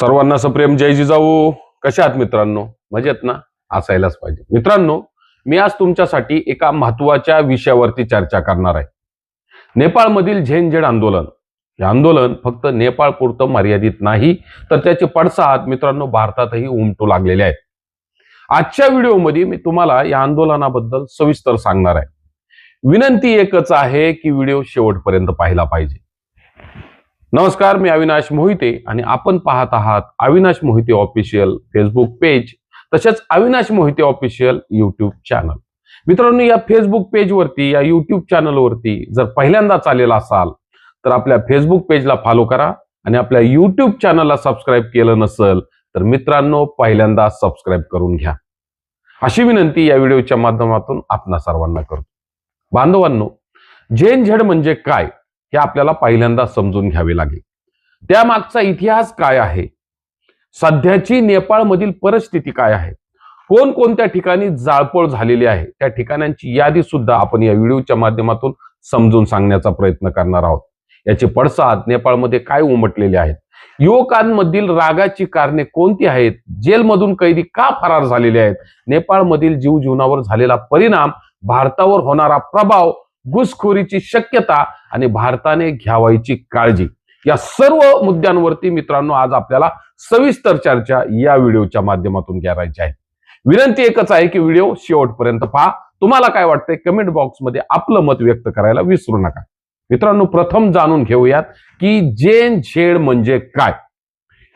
सर्वांना सप्रेम जय जिजाऊ. कशा आहात मित्रांनो? मजेत ना? असायलाच पाहिजे. मित्रांनो मी आज तुमच्यासाठी एका महत्त्वाच्या विषयावरती चर्चा करणार आहे. नेपाळमधील झेन झेड आंदोलन. हे आंदोलन फक्त नेपाळ पुरतं मर्यादित नाही तर त्याचे पडसाद मित्रांनो भारतातही उमटू लागलेले आहेत. आजच्या व्हिडिओमध्ये मी तुम्हाला या आंदोलनाबद्दल सविस्तर सांगणार आहे. विनंती एकच आहे की व्हिडिओ शेवटपर्यंत पाहिला पाहिजे. नमस्कार मी अविनाश मोहिते आणि आपण पाहत आहात Avinash Mohite official Facebook page तसेच Avinash Mohite official YouTube channel. मित्रांनो या फेसबुक पेजवरती या युट्यूब चॅनलवरती जर पहिल्यांदाच आलेला असाल तर आपल्या फेसबुक पेजला फॉलो करा आणि आपल्या युट्यूब चॅनलला सबस्क्राईब केलं नसेल तर मित्रांनो पहिल्यांदा सबस्क्राईब करून घ्या. अशी विनंती या व्हिडिओच्या माध्यमातून आपणा सर्वांना करतो. बांधवांनो झेन झेड म्हणजे काय? हे आपल्याला पहिल्यांदा समजून घ्यावे लागेल. त्यामागचा इतिहास काय आहे? सध्याची नेपाळमधील परिस्थिती काय आहे? कोणकोणत्या ठिकाणी जाळपोळ झालेली आहे? त्या ठिकाणांची यादी सुद्धा आपण या व्हिडिओच्या माध्यमातून समजून सांगण्याचा प्रयत्न करणार आहोत. याचे पडसाद नेपाळमध्ये काय उमटलेले आहेत? युवकांमधील रागाची कारणे कोणती आहेत? जेलमधून कैदी का फरार झालेले आहेत? नेपाळमधील जीव जीवनावर झालेला परिणाम भारतावर होणारा प्रभाव घुसखोरीची शक्यता आणि भारताने घ्यावायची काळजी. या सर्व मुद्द्यांवरती मित्रांनो आज आपल्याला सविस्तर चर्चा या व्हिडिओच्या माध्यमातून करायची आहे. विनंती एकच आहे की व्हिडिओ शेवटपर्यंत पहा. तुम्हाला काय वाटतंय? कमेंट बॉक्समध्ये आपलं मत व्यक्त करायला विसरू नका. मित्रांनो प्रथम जाणून घेऊयात की जेन झेड म्हणजे काय?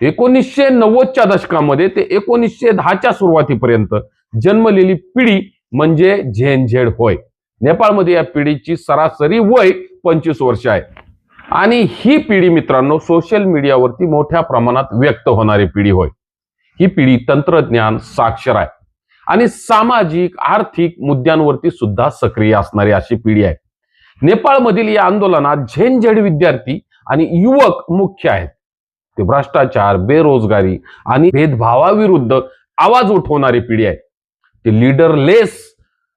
एकोणीसशे नव्वदच्या दशकामध्ये ते एकोणीसशे दहाच्या सुरुवातीपर्यंत जन्मलेली पिढी म्हणजे झेन झेड होय. नेपाळमध्ये या पिढीची सरासरी वय पंचवीस वर्ष आहे. आणि ही पिढी मित्रांनो सोशल मीडियावरती मोठ्या प्रमाणात व्यक्त होणारी पिढी होय. ही पिढी तंत्रज्ञान साक्षर आहे. आणि सामाजिक आर्थिक मुद्द्यांवरती सुद्धा सक्रिय असणारी अशी पिढी आहे. नेपाळमधील या आंदोलनात झेंझेड विद्यार्थी आणि युवक मुख्य आहेत. ते भ्रष्टाचार बेरोजगारी आणि भेदभावाविरुद्ध आवाज उठवणारी पिढी आहे. ते लीडरलेस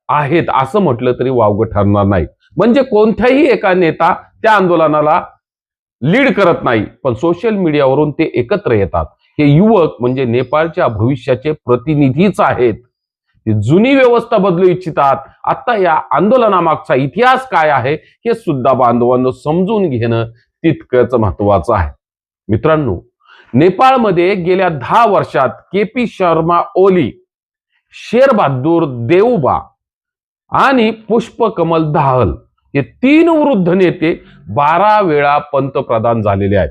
आहेत असं म्हटलं तरी वावगं ठरणार नाही. म्हणजे कोणत्याही एका नेता त्या आंदोलनाला लीड करत नाही. पण सोशल मीडियावरून ते एकत्र येतात. हे युवक म्हणजे नेपाळच्या भविष्याचे प्रतिनिधीच आहेत. ते जुनी व्यवस्था बदलू इच्छितात. आता या आंदोलनामागचा इतिहास काय आहे हे सुद्धा बांधवांनो समजून घेणं तितकंच महत्वाचं आहे. मित्रांनो नेपाळमध्ये गेल्या दहा वर्षात के पी शर्मा ओली शेर बहादूर देऊबा आणि पुष्पकमल दाहल हे तीन वृद्ध नेते बारा वेळा पंतप्रधान झालेले आहेत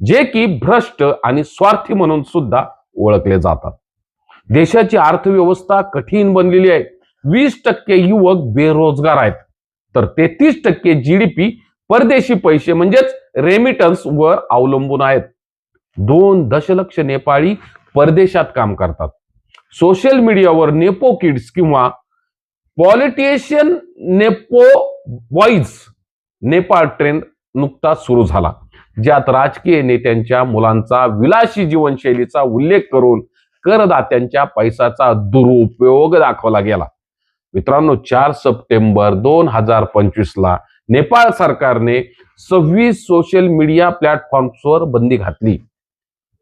जे की भ्रष्ट आणि स्वार्थी म्हणून सुद्धा ओळखले जातात. देशाची अर्थव्यवस्था कठीण बनलेली आहे. वीस टक्के युवक बेरोजगार आहेत. तर तेहतीस टक्के जीडीपी परदेशी पैसे म्हणजेच रेमिटन्स वर अवलंबून आहेत. दोन दशलक्ष नेपाळी परदेशात काम करतात. सोशल मीडियावर नेपो किड्स किंवा politician nepo boys Nepal trend नुकताच सुरू झाला. ज्यात राजकीय नेत्यांच्या मुलांचा विलासी जीवनशैलीचा उल्लेख करून करदात्यांच्या पैशाचा दुरुपयोग दाखवला गेला. मित्रांनो चार सप्टेंबर दोन हजार पंचवीस ला नेपाळ सरकारने सव्वीस सोशल मीडिया प्लॅटफॉर्म्सवर बंदी घातली.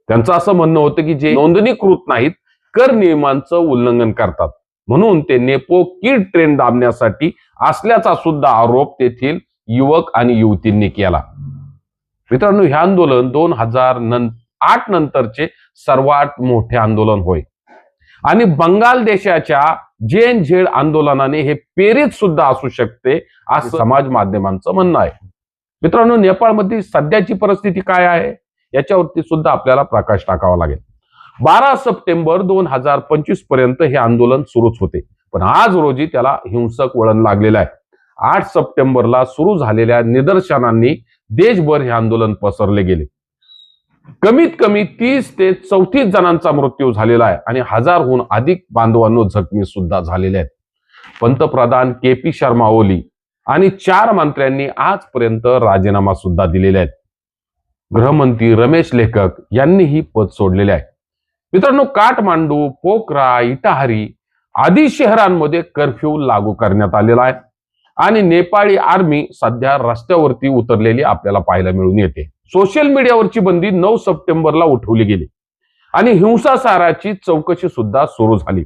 त्यांचं असं म्हणणं होतं की जे नोंदणीकृत नाहीत कर नियमांचं उल्लंघन करतात. म्हणून ते नेपो किड ट्रेन दाबण्यासाठी असल्याचा सुद्धा आरोप तेथील युवक आणि युवतींनी केला. मित्रांनो हे आंदोलन दोन हजार आठ नंतरचे सर्वात मोठे आंदोलन होय. आणि बंगाल देशाच्या जेन झेड आंदोलनाने हे प्रेरित सुद्धा असू शकते असं समाज माध्यमांचं म्हणणं आहे. मित्रांनो नेपाळमध्ये सध्याची परिस्थिती काय आहे? याच्यावरती सुद्धा आपल्याला प्रकाश टाकावा लागेल. बारा सप्टेंबर दोन हजार पंचवीसपर्यंत हे आंदोलन सुरूच होते. पण आज रोजी त्याला हिंसक वळण लागलेलं आहे. आठ सप्टेंबरला सुरू झालेल्या निदर्शनांनी देशभर हे आंदोलन पसरले गेले. कमीत कमी तीस ते चौतीस जणांचा मृत्यू झालेला आहे आणि हजारहून अधिक बांधवांनो जखमी सुद्धा झालेले आहेत. पंतप्रधान के पी शर्मा ओली आणि चार मंत्र्यांनी आजपर्यंत राजीनामा सुद्धा दिलेले आहेत गृहमंत्री रमेश लेखक यांनीही पद सोडलेले आहे. मित्रांनो काठमांडू पोखरा इटाहारी आदी शहरांमध्ये कर्फ्यू लागू करण्यात आलेला आहे. आणि नेपाळी आर्मी सध्या रस्त्यावरती उतरलेली आपल्याला पाहायला मिळून येते. सोशल मीडियावरची बंदी नऊ सप्टेंबरला उठवली गेली. आणि हिंसाचाराची चौकशी सुद्धा सुरू झाली.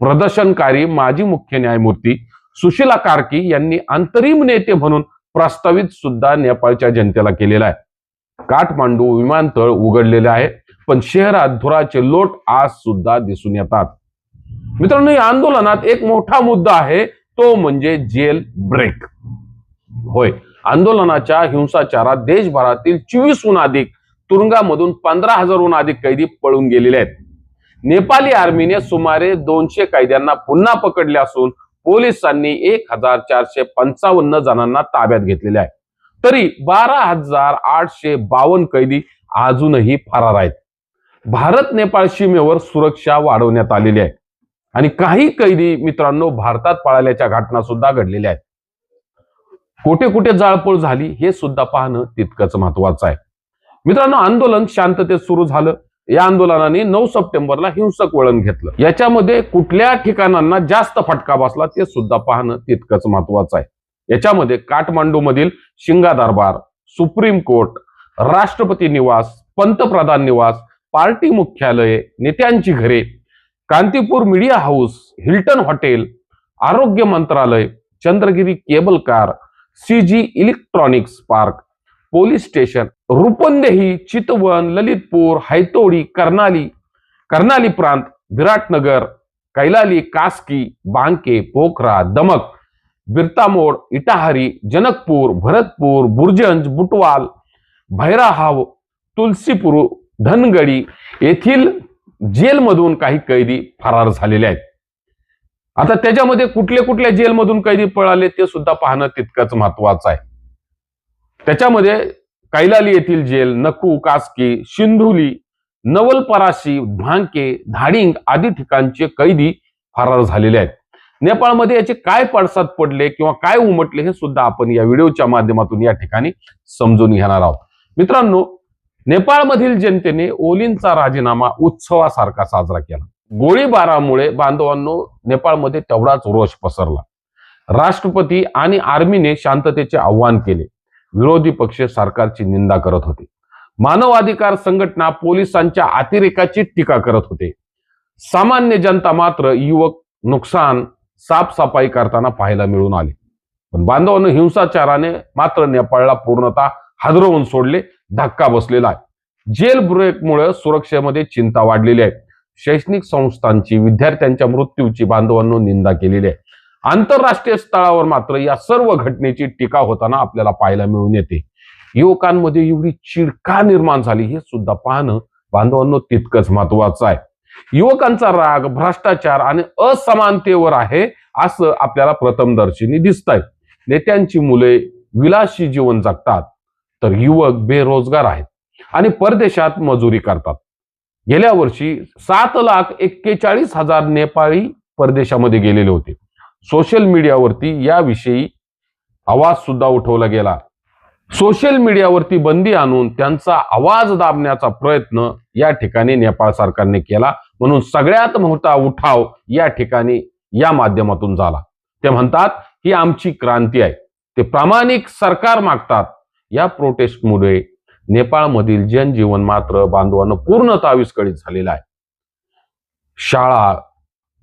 प्रदर्शनकारी माजी मुख्य न्यायमूर्ती सुशीला कार्की यांनी अंतरिम नेते म्हणून प्रस्तावित सुद्धा नेपाळच्या जनतेला केलेला आहे. काठमांडू विमानतळ उघडलेले आहे. पण शहरात धुराचे लोट आज सुद्धा दिसून येतात. मित्रांनो या आंदोलनात एक मोठा मुद्दा आहे तो म्हणजे जेल ब्रेक. होय आंदोलनाच्या हिंसाचारात देशभरातील चोवीसहून अधिक तुरुंगामधून पंधरा हजारहून अधिक कैदी पळून गेलेले आहेत. नेपाली आर्मीने सुमारे दोनशे कैद्यांना पुन्हा पकडले असून पोलिसांनी एक हजार चारशे पंचावन्न जणांना ताब्यात घेतलेले आहे. तरी बारा हजार आठशे बावन्न कैदी अजूनही फरार आहेत. भारत नेपाळ सीमेवर सुरक्षा वाढवण्यात आलेली आहे. आणि काही कैदी मित्रांनो भारतात पळाल्याच्या घटना सुद्धा घडलेल्या आहेत. कुठे कुठे जाळपोळ झाली हे सुद्धा पाहणं तितकंच महत्वाचं आहे. मित्रांनो आंदोलन शांततेत सुरू झालं. या आंदोलनाने नऊ सप्टेंबरला हिंसक वळण घेतलं. याच्यामध्ये कुठल्या ठिकाणांना जास्त फटका बसला ते सुद्धा पाहणं तितकंच महत्वाचं आहे. याच्यामध्ये काठमांडू मधील शिंगा दरबार सुप्रीम कोर्ट राष्ट्रपती निवास पंतप्रधान निवास पार्टी मुख्यालये नेत्यांची घरे Kantipur media house Hilton hotel आरोग्य मंत्रालय Chandragiri cable car CG electronics park police station Rupandehi Chitwan Lalitpur Hetauda Karnali Karnali प्रांत विराटनगर कैलाली कास्की बांके पोखरा दमक बिरतामोड इटाहरी जनकपूर भरतपूर बुरजंज बुटवाल भैराहाव तुलसीपूर धनगडी येथील जेलमधून काही कैदी फरार झालेले आहेत. आता त्याच्यामध्ये कुठले कुठल्या जेलमधून कैदी पळाले ते सुद्धा पाहणं तितकंच महत्वाचं आहे. त्याच्यामध्ये कैलाली येथील जेल नकू कास्की सिंधुली नवलपराशी भांके धाडिंग आदी ठिकाणचे कैदी फरार झालेले आहेत. नेपाळमध्ये याचे काय पडसाद पडले किंवा काय उमटले हे सुद्धा आपण या व्हिडिओच्या माध्यमातून या ठिकाणी समजून घेणार आहोत. मित्रांनो नेपाळमधील जनतेने ओलींचा राजीनामा उत्सवासारखा साजरा केला. गोळीबारामुळे बांधवांनो नेपाळमध्ये तेवढाच रोष पसरला. राष्ट्रपती आणि आर्मीने शांततेचे आव्हान केले. विरोधी पक्ष सरकारची निंदा करत होते. मानवाधिकार संघटना पोलिसांच्या अतिरेकाची टीका करत होते. सामान्य जनता मात्र युवक नुकसान साफसफाई करताना पाहायला मिळून आले. पण बांधवांनो हिंसाचाराने मात्र नेपाळला पूर्णतः हादरवून सोडले धक्का बसलेला आहे. जेल ब्रेकमुळे सुरक्षेमध्ये चिंता वाढलेली आहे. शैक्षणिक संस्थांची विद्यार्थ्यांच्या मृत्यूची बांधवांनो निंदा केलेली आहे. आंतरराष्ट्रीय स्थळावर मात्र या सर्व घटनेची टीका होताना आपल्याला पाहायला मिळून येते. युवकांमध्ये एवढी चिडका निर्माण झाली हे सुद्धा पाहणं बांधवांनो तितकंच महत्वाचं आहे. युवकांचा राग भ्रष्टाचार आणि असमानतेवर आहे असं आपल्याला प्रथमदर्शनी दिसत आहे नेत्यांची मुले विलासी जीवन जगतात. तर युवक बेरोजगार आहेत. आणि परदेशात मजुरी करतात. गेल्या वर्षी सात लाख एक्केचाळीस हजार नेपाळी परदेशामध्ये गेलेले होते. सोशल मीडियावरती याविषयी आवाज सुद्धा उठवला गेला. सोशल मीडियावरती बंदी आणून त्यांचा आवाज दाबण्याचा प्रयत्न या ठिकाणी नेपाळ सरकारने केला. म्हणून सगळ्यात मोठा उठाव या ठिकाणी या माध्यमातून झाला. ते म्हणतात ही आमची क्रांती आहे. ते प्रामाणिक सरकार मागतात. या प्रोटेस्टमुळे नेपाळमधील जनजीवन मात्र बांधवानं पूर्णतः विस्कळीत झालेलं आहे. शाळा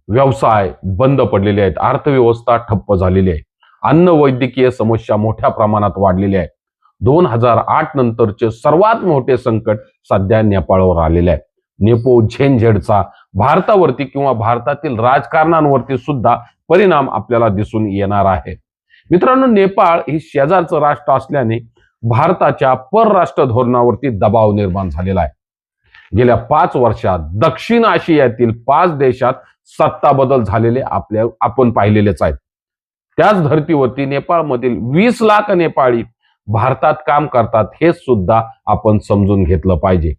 व्यवसाय बंद पडलेले आहेत. अर्थव्यवस्था ठप्प झालेली आहे. अन्न वैद्यकीय समस्या मोठ्या प्रमाणात वाढलेल्या आहेत. दोन हजार आठ नंतरचे सर्वात मोठे संकट सध्या नेपाळवर आलेले आहे. नेपो झेनझेडचा भारतावरती किंवा भारतातील राजकारणांवरती सुद्धा परिणाम आपल्याला दिसून येणार आहे. मित्रांनो नेपाळ ही शेजारचं राष्ट्र असल्याने भारताच्या परराष्ट्र धोरणावरती दबाव निर्माण झालेला आहे. गेल्या पाच वर्षात दक्षिण आशियातील पाच देशात सत्ता बदल झालेले आपल्या आपण पाहिलेलेच आहेत. त्याच धर्तीवरती नेपाळमधील वीस लाख नेपाळी भारतात काम करतात हे सुद्धा आपण समजून घेतलं पाहिजे.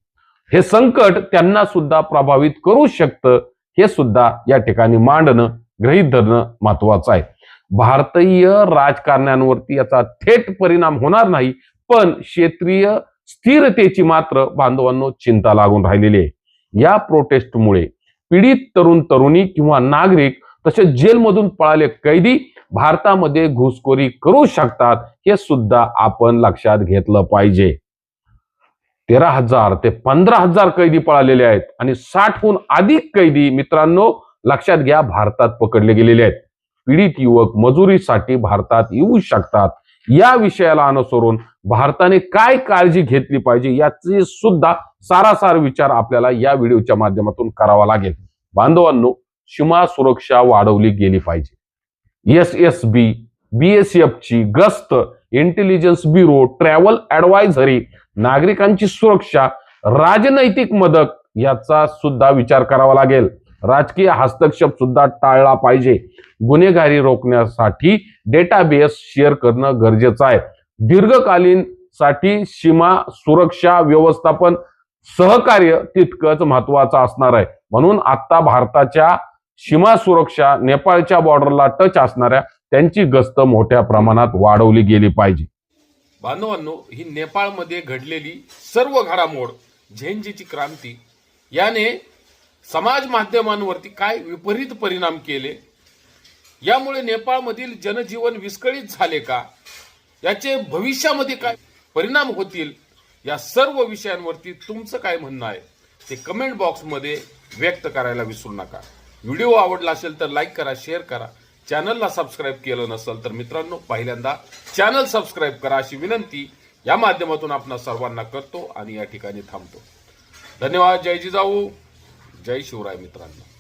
हे संकट त्यांना सुद्धा प्रभावित करू शकतं हे सुद्धा या ठिकाणी मांडणं गृहीत धरणं महत्वाचं आहे. भारतीय राजकारण्यांवरती याचा थेट परिणाम होणार नाही पण क्षेत्रीय स्थिरतेची मात्र बांधवांनो चिंता लागून राहिलेली आहे. या प्रोटेस्टमुळे पीडित तरुण तरुणी किंवा नागरिक तसेच जेलमधून पळाले कैदी भारतामध्ये घुसखोरी करू शकतात हे सुद्धा आपण लक्षात घेतलं पाहिजे. तेरा हजार ते पंधरा हजार कैदी पळालेले आहेत आणि साठहून अधिक कैदी मित्रांनो लक्षात घ्या भारतात पकडले गेलेले आहेत. पीडित युवक मजुरीसाठी भारतात येऊ शकतात. या विषयाला अनुसरून भारताने काय काळजी घेतली पाहिजे याची सुद्धा सारासार विचार आपल्याला या व्हिडिओच्या माध्यमातून करावा लागेल. बांधवांनो सीमा सुरक्षा वाढवली गेली पाहिजे. एस एस बी बीएसएफ ची गस्त इंटेलिजन्स ब्युरो ट्रॅव्हल ऍडवायझरी नागरिकांची सुरक्षा राजनैतिक मदत याचा सुद्धा विचार करावा लागेल. राजकीय हस्तक्षेप सुद्धा टाळला पाहिजे. गुन्हेगारी रोखण्यासाठी डेटाबेस शेअर करणं गरजेचं आहे. दीर्घकालीन साठी सीमा सुरक्षा व्यवस्थापन सहकार्य तितकंच महत्वाचं असणार आहे. म्हणून आता भारताच्या सीमा सुरक्षा नेपाळच्या बॉर्डरला टच असणाऱ्या त्यांची गस्त मोठ्या प्रमाणात वाढवली गेली पाहिजे. बांधवांनो ही नेपाळमध्ये घडलेली सर्व घडामोड झेंजीची क्रांती याने समाज माध्यमांवरती काय विपरीत परिणाम केले? यामुळे नेपाळमधील जनजीवन विस्कळीत झाले का? याचे भविष्यामध्ये काय परिणाम होतील? या सर्व विषयांवरती तुमचं काय म्हणणं आहे? ते कमेंट बॉक्समध्ये व्यक्त करायला विसरू नका. व्हिडिओ आवडला असेल तर लाईक करा शेअर करा. चॅनलला सबस्क्राईब केलं नसेल तर मित्रांनो पहिल्यांदा चॅनल सबस्क्राईब करा अशी विनंती या माध्यमातून आपणा सर्वांना करतो आणि या ठिकाणी थांबतो. धन्यवाद. जय जिजाऊ. जय शिवराय मित्रांनो.